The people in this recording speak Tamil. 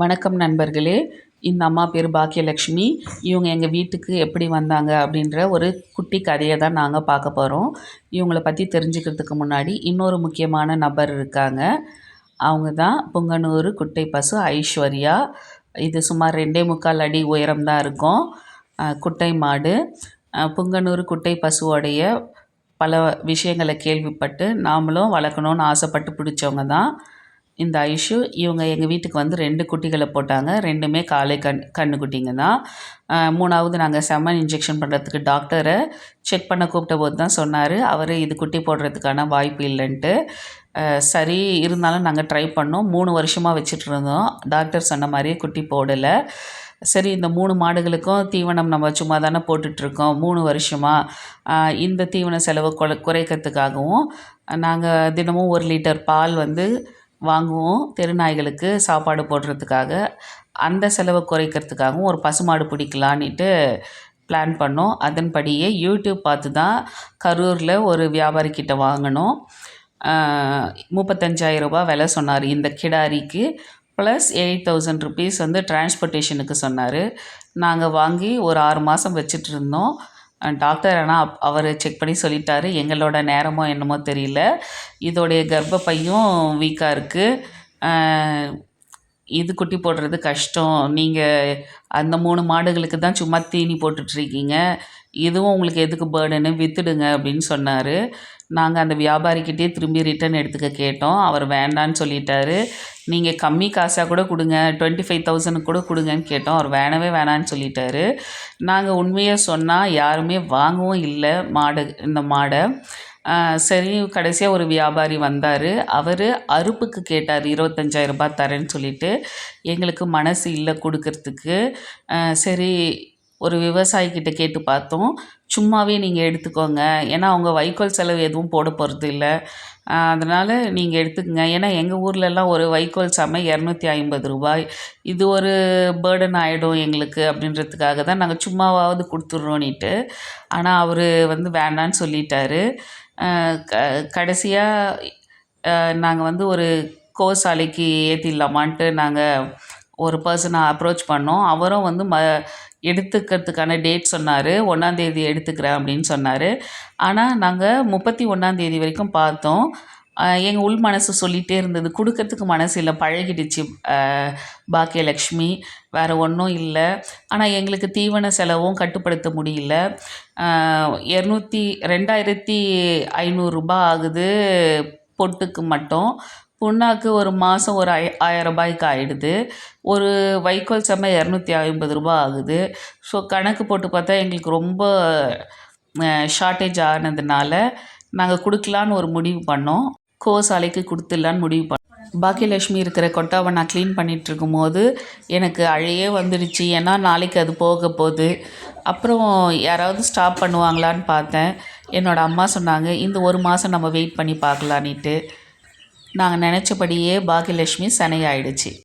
வணக்கம் நண்பர்களே. இந்த அம்மா பேர் பாக்கியலக்ஷ்மி இவங்க எங்கள் வீட்டுக்கு எப்படி வந்தாங்க அப்படின்ற ஒரு குட்டி கதையை தான் நாங்கள் பார்க்க போகிறோம் இவங்களை பற்றி தெரிஞ்சுக்கிறதுக்கு முன்னாடி இன்னொரு முக்கியமான நபர் இருக்காங்க. அவங்க தான் புங்கனூர் குட்டை பசு ஐஸ்வர்யா. இது சுமார் ரெண்டே முக்கால் அடி உயரம் தான் இருக்கும். குட்டை மாடு. புங்கனூர் குட்டை பசுவோடைய பல விஷயங்களை கேள்விப்பட்டு நாமளும் வளர்க்கணுன்னு ஆசைப்பட்டு பிடிச்சவங்க தான். இந்த ஐஷு இவங்க எங்கள் வீட்டுக்கு வந்து ரெண்டு குட்டிகளை போட்டாங்க. ரெண்டுமே காலை கண் கன்றுக்குட்டிங்க தான். மூணாவது நாங்கள் செமன் இன்ஜெக்ஷன் பண்ணுறதுக்கு டாக்டரை செக் பண்ண கூப்பிட்ட போது தான் சொன்னார். அவர் இது குட்டி போடுறதுக்கான வாய்ப்பு இல்லைன்ட்டு. சரி இருந்தாலும் நாங்கள் ட்ரை பண்ணோம். மூணு வருஷமாக வச்சுட்டு இருந்தோம். டாக்டர் சொன்ன மாதிரியே குட்டி போடலை. சரி இந்த மூணு மாடுகளுக்கும் தீவனம் நம்ம சும்மா தானே போட்டுட்ருக்கோம் மூணு வருஷமாக இந்த தீவன செலவு குறைக்கிறதுக்காகவும் நாங்கள் தினமும் ஒரு லிட்டர் பால் வந்து வாங்குவோம். தெருநாய்களுக்கு சாப்பாடு போடுறதுக்காக அந்த செலவை குறைக்கிறதுக்காகவும் ஒரு பசுமாடு பிடிக்கலான்னுட்டு பிளான் பண்ணோம். அதன்படியே யூடியூப் பார்த்து தான் கரூரில் ஒரு வியாபாரிக்கிட்ட வாங்கினோம். முப்பத்தஞ்சாயிரம் ரூபாய் விலை சொன்னார் இந்த கிடாரிக்கு. ப்ளஸ் எயிட் தௌசண்ட் ருபீஸ் வந்து டிரான்ஸ்போர்ட்டேஷனுக்கு சொன்னார். நாங்கள் வாங்கி ஒரு ஆறு மாதம் வச்சுட்டு இருந்தோம். டாக்டர் ஆனால் அப் அவர் செக் பண்ணி சொல்லிட்டார். எங்களோட நேரமோ என்னமோ தெரியல. இதோடைய கர்ப்பப்பையும் வீக்காக இருக்குது இது குட்டி போடுறது கஷ்டம். நீங்கள் அந்த மூணு மாடுகளுக்கு தான் சும்மா தீனி போட்டுட்ருக்கீங்க இதுவும் உங்களுக்கு எதுக்கு பேர்டுன்னு வித்துடுங்க அப்படின்னு சொன்னார். நாங்கள் அந்த வியாபாரிக்கிட்டே திரும்பி ரிட்டர்ன் எடுத்துக்க கேட்டோம். அவர் வேண்டான்னு சொல்லிட்டாரு. நீங்கள் கம்மி காசாக கூட கொடுங்க. டுவெண்ட்டி ஃபைவ் தௌசண்ட் கூட கொடுங்கன்னு கேட்டோம். அவர் வேணவே வேணான்னு சொல்லிட்டாரு. நாங்கள் உண்மையை சொன்னால் யாருமே வாங்கவும் இல்லை மாடு இந்த மாடை. சரி கடைசியாக ஒரு வியாபாரி வந்தார். அவர் அறுப்புக்கு கேட்டார். இருபத்தஞ்சாயிரம் ரூபாய் தரேன்னு சொல்லிட்டு. எங்களுக்கு மனசு இல்லை கொடுக்கறதுக்கு. சரி ஒரு விவசாயிக்கிட்ட கேட்டு பார்த்தோம். சும்மாவே நீங்கள் எடுத்துக்கோங்க. ஏன்னா அவங்க வைக்கோல் செலவு எதுவும் போட போகிறது இல்லை. அதனால் நீங்கள் எடுத்துக்கங்க. ஏன்னா எங்கள் ஊர்லெலாம் ஒரு வைக்கோல் சாமை இரநூத்தி ஐம்பது ரூபாய். இது ஒரு பேர்டன் ஆகிடும் எங்களுக்கு அப்படின்றதுக்காக தான் நாங்கள் சும்மாவாவது கொடுத்துட்றோன்னிட்டு. ஆனால் அவர் வந்து வேண்டான்னு சொல்லிட்டாரு. க கடைசியாக நாங்கள் வந்து ஒரு கோசாலைக்கு ஏற்றிடலாமான்ட்டு நாங்கள் ஒரு பர்சனை அப்ரோச் பண்ணோம். அவரும் வந்து ம எடுத்துக்கிறதுக்கான டேட் சொன்னார். ஒன்றாந்தேதி எடுத்துக்கிறேன் அப்படின்னு சொன்னார். ஆனால் நாங்கள் முப்பத்தி ஒன்றாந்தேதி வரைக்கும் பார்த்தோம். எங்கள் உள் மனசு சொல்லிகிட்டே இருந்தது. கொடுக்கறதுக்கு மனசு இல்லை. பழகிடுச்சு. பாக்கியலக்ஷ்மி. வேறு ஒன்றும் இல்லை. ஆனால் எங்களுக்கு தீவன செலவும் கட்டுப்படுத்த முடியல. இரநூத்தி ரெண்டாயிரத்தி ஐநூறுரூபா ஆகுது பொட்டுக்கு மட்டும். புண்ணாக்கு ஒரு மாதம் ஒரு ஐ ஆயிரம் ரூபாய்க்கு ஆகிடுது ஒரு வைக்கோல் செம்ம இரநூத்தி ஐம்பது ரூபா ஆகுது. ஸோ கணக்கு போட்டு பார்த்தா எங்களுக்கு ரொம்ப ஷார்ட்டேஜ் ஆனதுனால நாங்கள் கொடுக்கலான்னு ஒரு முடிவு பண்ணோம். கோசாலைக்கு கொடுத்துடலான்னு முடிவு பண்ணோம். பாக்கியலட்சுமி இருக்கிற கொட்டாவை நான் க்ளீன் பண்ணிகிட்டு இருக்கும்போது எனக்கு அழையே வந்துடுச்சு. ஏன்னா நாளைக்கு அது போக போகுது. அப்புறம் யாராவது ஸ்டாப் பண்ணுவாங்களான்னு பார்த்தேன். என்னோடய அம்மா சொன்னாங்க இந்த ஒரு மாதம் நம்ம வெயிட் பண்ணி பார்க்கலான்ட்டு நாங்கள் நினச்சபடியே பாக்கியலட்சுமி சனையாயிடுச்சு